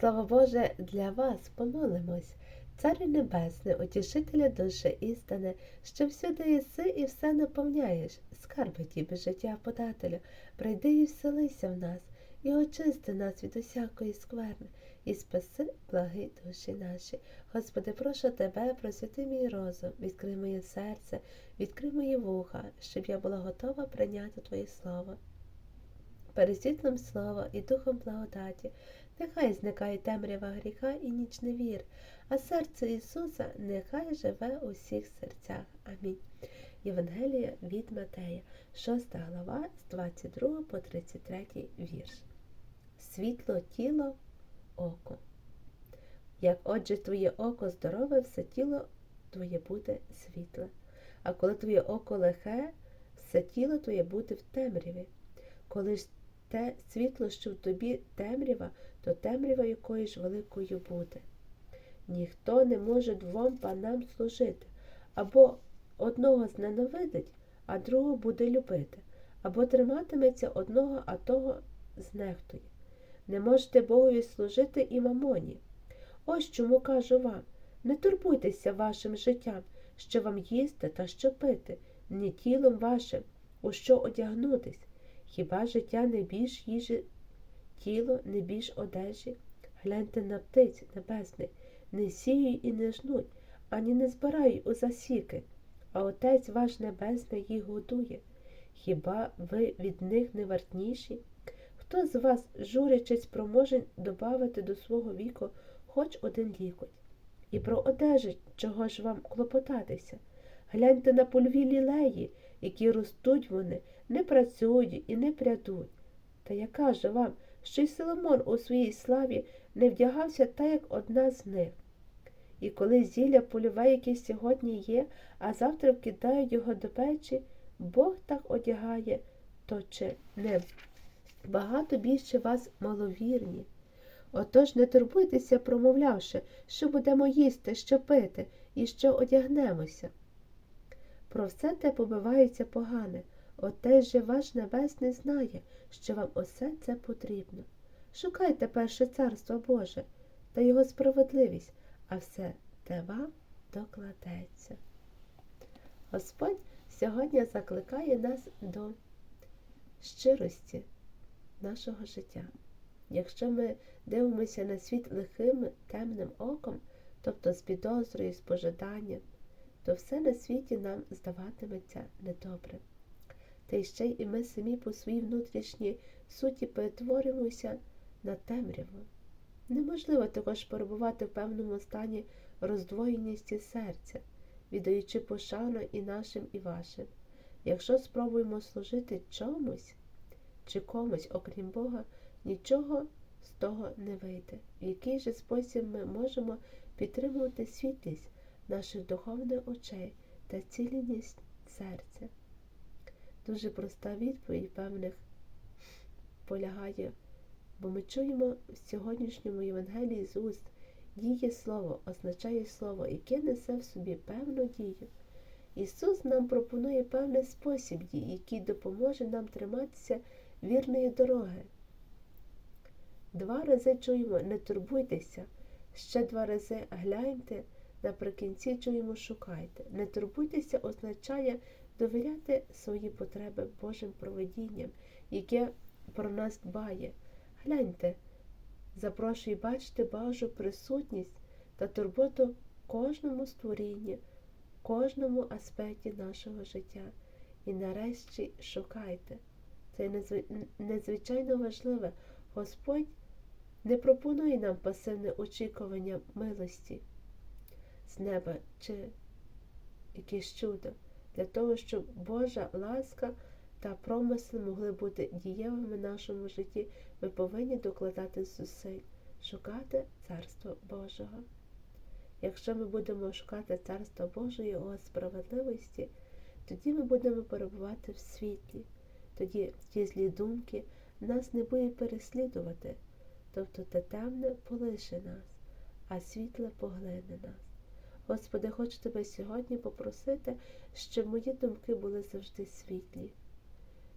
Слава Боже, для вас помолимось. Царю Небесне, утішителя душі істини, що всюди єси і все наповняєш, скарби тібі життя подателю, прийди і вселися в нас, і очисти нас від усякої скверни, і спаси благи душі наші. Господи, прошу тебе, просвяти мій розум, відкрий моє серце, відкрий мої вуха, щоб я була готова прийняти Твоє Слово. Перед світлом слова і духом благодаті, нехай зникає темрява гріха і ніч невір, а серце Ісуса нехай живе у всіх серцях. Амінь. Євангелія від Матея, 6 глава з 22 по 33 вірш. Світло тіло око. Як отже твоє око здорове, все тіло твоє буде світле. А коли твоє око лихе, все тіло твоє буде в темряві. Коли ж те світло, що в тобі темрява, то темрява якої ж великою буде. Ніхто не може двом панам служити, або одного зненавидить, а другого буде любити, або триматиметься одного, а того знехтує. Не можете Богові служити і мамоні. Ось чому кажу вам не турбуйтеся вашим життям, що вам їсти та що пити, ні тілом вашим, у що одягнутись. Хіба життя не більш їжі, тіло не більш одежі? Гляньте на птиць небесних, не сіють і не жнуть, ані не збирають у засіки, а Отець ваш Небесний їх годує. Хіба ви від них не вартніші? Хто з вас, журячись, спроможен добавити до свого віку хоч один лікоть? І про одежі, чого ж вам клопотатися? Гляньте на польві лілеї, які ростуть вони, не працюють і не прядуть. Та я кажу вам, що й Соломон у своїй славі не вдягався так, як одна з них. І коли зілля польове, яке сьогодні є, а завтра вкидають його до печі, Бог так одягає, то чи не багато більше вас маловірні. Отож не турбуйтеся, промовлявши, що будемо їсти, що пити і що одягнемося. Про все те побивається погане, отець же ваш небесний знає, що вам усе це потрібно. Шукайте перше царство Боже та його справедливість, а все те вам докладеться. Господь сьогодні закликає нас до щирості нашого життя. Якщо ми дивимося на світ лихим темним оком, тобто з підозрою, з пожаданням, то все на світі нам здаватиметься недобре. Та й ще і ми самі по своїй внутрішній суті перетворюємося на темряву. Неможливо також перебувати в певному стані роздвоєності серця, віддаючи пошану і нашим, і вашим. Якщо спробуємо служити чомусь чи комусь, окрім Бога, нічого з того не вийде. В який же спосіб ми можемо підтримувати світлість наших духовних очей та цілісність серця? Дуже проста відповідь певних полягає, бо ми чуємо в сьогоднішньому Євангелії з уст діє слово, означає слово, яке несе в собі певну дію. Ісус нам пропонує певний спосіб дії, який допоможе нам триматися вірної дороги. Два рази чуємо не турбуйтеся, ще два рази гляньте, наприкінці чуємо шукайте. Не турбуйтеся означає довіряти свої потреби Божим проведінням, яке про нас дбає. Гляньте, запрошую бачити Божу присутність та турботу кожному створінні, кожному аспекті нашого життя. І нарешті шукайте. Це надзвичайно важливе. Господь не пропонує нам пасивне очікування милості з неба чи якесь чудо, для того, щоб Божа ласка та промисли могли бути дієвими в нашому житті, ми повинні докладати зусиль, шукати Царство Божого. Якщо ми будемо шукати Царство Божої, Його справедливості, тоді ми будемо перебувати в світлі, тоді ті злі думки нас не буде переслідувати, тобто те темне полише нас, а світле поглине нас. Господи, хочу тебе сьогодні попросити, щоб мої думки були завжди світлі,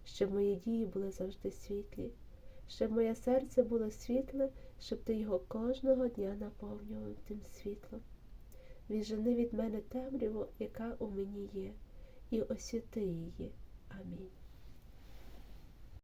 щоб мої дії були завжди світлі, щоб моє серце було світле, щоб ти його кожного дня наповнював тим світлом. Віджени від мене темряву, яка у мені є, і освіти її. Амінь.